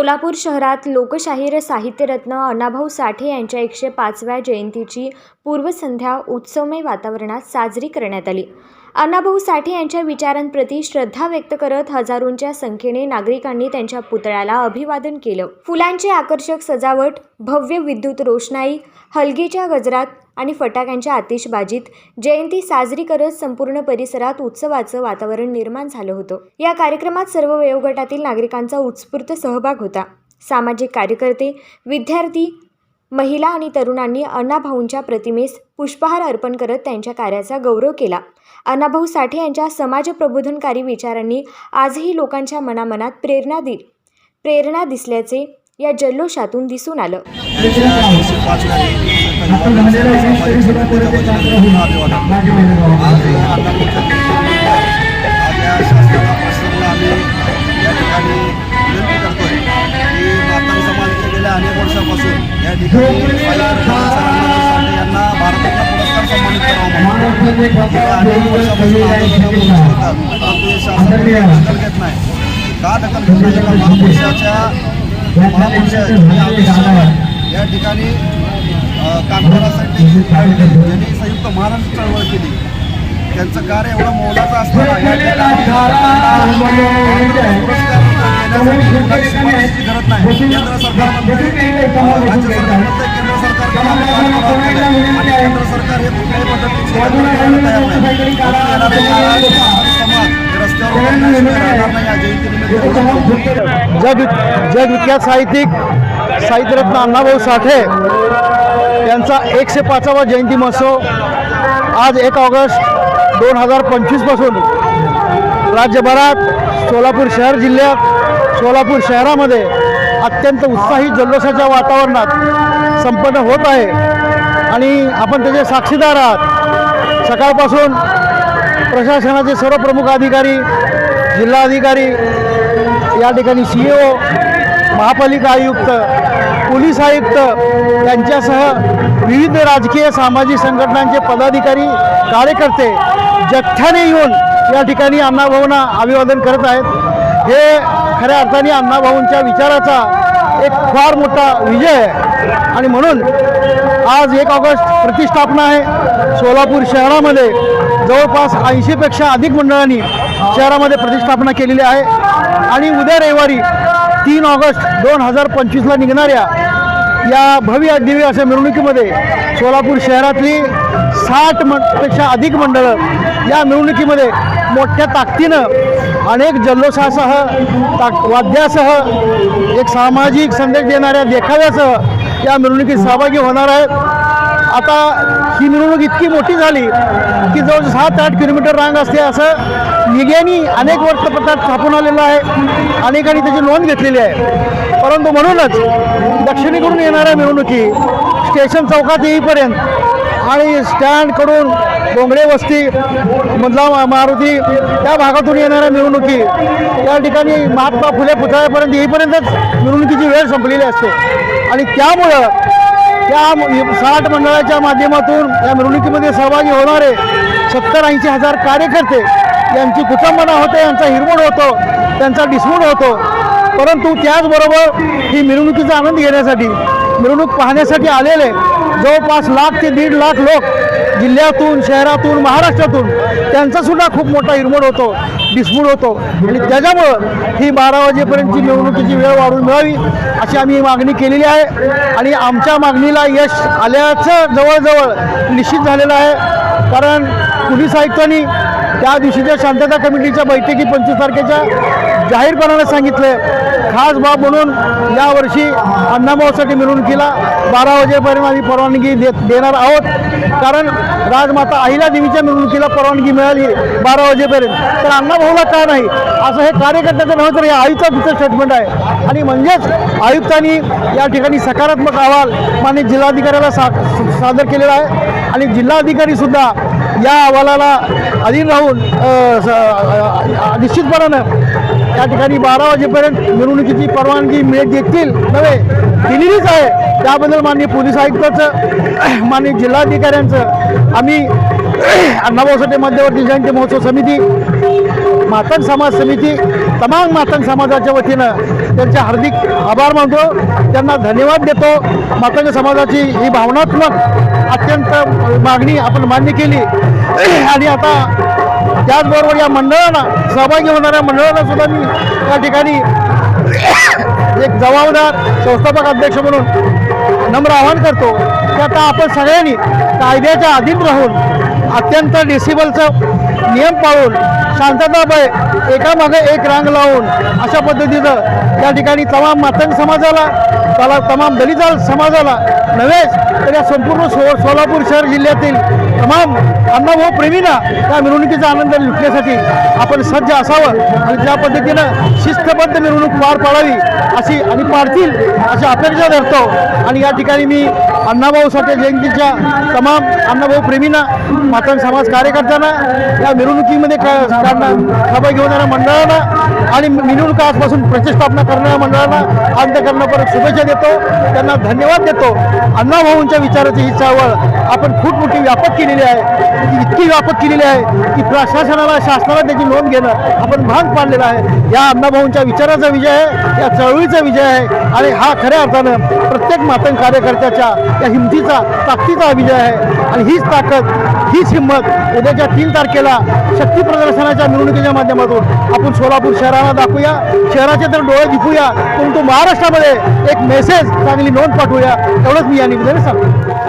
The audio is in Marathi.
सोलापूर शहरात लोकशाहीर साहित्यरत्न अण्णाभाऊ साठे यांच्या एकशे पाचव्या जयंतीची पूर्वसंध्या उत्सवमय वातावरणात साजरी करण्यात आली. अण्णाभाऊ साठे यांच्या विचारांप्रती श्रद्धा व्यक्त करत हजारोंच्या संख्येने नागरिकांनी त्यांच्या पुतळ्याला अभिवादन केलं. फुलांची आकर्षक सजावट भव्य विद्युत रोषणाई हलगीच्या गजरात आणि फटाक्यांच्या आतिषबाजीत जयंती साजरी करत संपूर्ण परिसरात उत्सवाचं वातावरण निर्माण झालं होतं. या कार्यक्रमात सर्व वयोगटातील नागरिकांचा उत्स्फूर्त सहभाग होता. सामाजिक कार्यकर्ते विद्यार्थी महिला आणि तरुणांनी अण्णाभाऊंच्या प्रतिमेस पुष्पहार अर्पण करत त्यांच्या कार्याचा गौरव केला. अण्णाभाऊ साठे यांच्या समाज प्रबोधनकारी विचारांनी आजही लोकांच्या मनामनात प्रेरणा दि प्रेरणा दिसल्याचे या जल्लोषातून दिसून आलं. आम्ही या ठिकाणी की अनेक या ठिकाणी यांना भारताचा पुरस्कार सन्मानित करावा अनेक वर्षापासून हे दखल घेत नाही का दखल घेत नाही महापुरुषाच्या महापुरुषाच्या या ठिकाणी ज्यांनी संयुक्त महाराष्ट्र चळवळ केली. त्यांचं कार्य एवढं मोलाचं असताना गरज नाही. केंद्र सरकार म्हणते राज्य सरकार म्हणते केंद्र सरकार केंद्र सरकार हे कुठल्याही पद्धतीची जग जगविख्यात साहित्यिक साहित्यरत्न अण्णाभाऊ साठे. यांचा एकशे पाचावा जयंती महोत्सव आज एक ऑगस्ट दोन हजार पंचवीसपासून राज्यभरात सोलापूर शहर जिल्ह्यात सोलापूर शहरामध्ये अत्यंत उत्साही जल्लोषाच्या वातावरणात संपन्न होत आहे. आणि आपण त्याचे साक्षीदार आहात. सकाळपासून प्रशासनाचे सर्व प्रमुख अधिकारी जिल्हाधिकारी या ठिकाणी सी ए ओ महापालिका आयुक्त पोलीस आयुक्त यांच्यासह विविध राजकीय सामाजिक संघटनांचे पदाधिकारी कार्यकर्ते जथ्याने येऊन या ठिकाणी अण्णाभाऊंना अभिवादन करत आहेत. हे खऱ्या अर्थाने अण्णाभाऊंच्या विचाराचा एक फार मोठा विजय आहे. आणि म्हणून आज एक ऑगस्ट प्रतिष्ठापना आहे. सोलापूर शहरामध्ये जवळपास ऐंशीपेक्षा अधिक मंडळांनी शहरामध्ये प्रतिष्ठापना केलेली आहे आणि उद्या रविवारी तीन ऑगस्ट दोन हजार पंचवीसला निघणाऱ्या या भव्य दिव्य अशा मिरवणुकीमध्ये सोलापूर शहरातली साठ म पेक्षा अधिक मंडळं या मिरवणुकीमध्ये मोठ्या ताकदीनं अनेक जल्लोषासह ताक वाद्यासह एक सामाजिक संदेश देणाऱ्या देखाव्यासह या मिरवणुकीत सहभागी होणार आहेत. आता ही मिरवणूक इतकी मोठी झाली की जवळ सात आठ किलोमीटर रांग असते असं निग्यानी अनेक वृत्तपत्रात छापून आलेलं आहे. अनेकांनी त्याची नोंद घेतलेली आहे. परंतु म्हणूनच दक्षिणेकडून येणाऱ्या मिरवणुकी स्टेशन चौकात येईपर्यंत आणि स्टँडकडून डोंगरे वस्ती मधला मारुती त्या भागातून येणाऱ्या मिरवणुकी या ठिकाणी महात्मा फुले पुतळ्यापर्यंत येईपर्यंतच मिरवणुकीची वेळ संपलेली असते. आणि त्यामुळं त्या साठ मंडळाच्या माध्यमातून या मिरवणुकीमध्ये सहभागी होणारे सत्तर ऐंशी हजार कार्यकर्ते यांची कुटुंबना होते यांचा हिरमोड होतो त्यांचा डिसमूड होतो. परंतु त्याचबरोबर ही मिरवणुकीचा आनंद घेण्यासाठी मिरवणूक पाहण्यासाठी आलेले जवळपास लाख ते दीड लाख लोक जिल्ह्यातून शहरातून महाराष्ट्रातून त्यांचासुद्धा खूप मोठा हिरमोड होतो डिसमूड होतो. आणि त्याच्यामुळं ही बारा वाजेपर्यंतची निवडणुकीची वेळ वाढून मिळावी अशी आम्ही मागणी केलेली आहे. आणि आमच्या मागणीला यश आल्याचं जवळजवळ निश्चित झालेलं आहे. कारण पोलीस आयुक्तांनी त्या दिवशीच्या शांतता कमिटीच्या बैठकी पंचवीस तारखेच्या जाहीरपणाने सांगितलं. खास बाब म्हणून यावर्षी अण्णाभाऊसाठी मिरवणुकीला बारा वाजेपर्यंत आम्ही परवानगी देत देणार आहोत. कारण राजमाता अहिल्या देवीच्या मिरवणुकीला परवानगी मिळाली बारा वाजेपर्यंत. तर अण्णाभाऊला का नाही? असं हे कार्यकर्त्याचं नव्हे तर हे आयुक्ताचं स्टेटमेंट आहे. आणि म्हणजेच आयुक्तांनी या ठिकाणी सकारात्मक अहवाल माननीय जिल्हाधिकाऱ्याला सा सादर केलेला आहे. आणि जिल्हाधिकारीसुद्धा या अहवालाला अधीन राहून स- निश्चितपणानं या ठिकाणी बारा वाजेपर्यंत मिरवणुकीची परवानगी मिळत देतील नव्हे दिलेलीच आहे. त्याबद्दल माननीय पोलीस आयुक्ताचं माननीय जिल्हाधिकाऱ्यांचं आम्ही अण्णाभाऊ साठे मध्यवर्ती जयंती महोत्सव समिती मातंग समाज समिती तमाम मातंग समाजाच्या वतीनं त्यांचे हार्दिक आभार मानतो. त्यांना धन्यवाद देतो. मातंग समाजाची ही भावनात्मक अत्यंत मागणी आपण मान्य केली. आणि आता त्याचबरोबर या मंडळांना सहभागी होणाऱ्या मंडळांना सुद्धा मी या ठिकाणी एक जबाबदार संस्थापक अध्यक्ष म्हणून नम्र आवाहन करतो. की आता आपण सगळ्यांनी कायद्याच्या अधीन राहून अत्यंत डिसिबलचं नियम पाळून शांततापणे एकामागे एक रांग लावून अशा पद्धतीचं त्या ठिकाणी तमाम मातंग समाजाला त्याला तमाम दलित समाजाला नव्हेच तर या संपूर्ण सो सोलापूर शहर जिल्ह्यातील तमाम अण्णाभाऊ प्रेमींना त्या मिरवणुकीचा आनंद लुटण्यासाठी आपण सज्ज असावं आणि त्या पद्धतीनं शिस्तबद्ध मिरवणूक पार पाडावी अशी आणि पाडतील अशी अपेक्षा धरतो. आणि या ठिकाणी मी अण्णाभाऊ साठे जयंतीच्या तमाम अण्णाभाऊ प्रेमींना मातंग समाज कार्यकर्त्यांना या मिरवणुकीमध्ये का- काढणार सहभागी होणाऱ्या मंडळांना आणि मिरवणूक आजपासून प्रतिष्ठापना करणाऱ्या मंडळांना अंत्यकरणापर्यंत शुभेच्छा देतो. त्यांना धन्यवाद देतो. अण्णाभाऊंच्या विचाराची ही चळवळ आपण खूप मोठी व्यापक केली. केलेली आहे. इतकी व्यापक केलेली आहे की प्रशासनाला शासनाला त्याची नोंद घेणं आपण भाग पाडलेला आहे. या अण्णाभाऊंच्या विचाराचा विजय आहे या चळवळीचा विजय आहे आणि हा खऱ्या अर्थानं प्रत्येक मातंग कार्यकर्त्याच्या या हिमतीचा ताकदीचा विजय आहे. आणि हीच ताकद हीच हिंमत उद्याच्या तीन तारखेला शक्ती प्रदर्शनाच्या मिरवणुकीच्या माध्यमातून आपण सोलापूर शहराला दाखवूया. शहराचे तर डोळे दिपूया परंतु महाराष्ट्रामध्ये एक मेसेज चांगली नोंद पाठवूया. एवढंच मी या निवेदन सांगतो.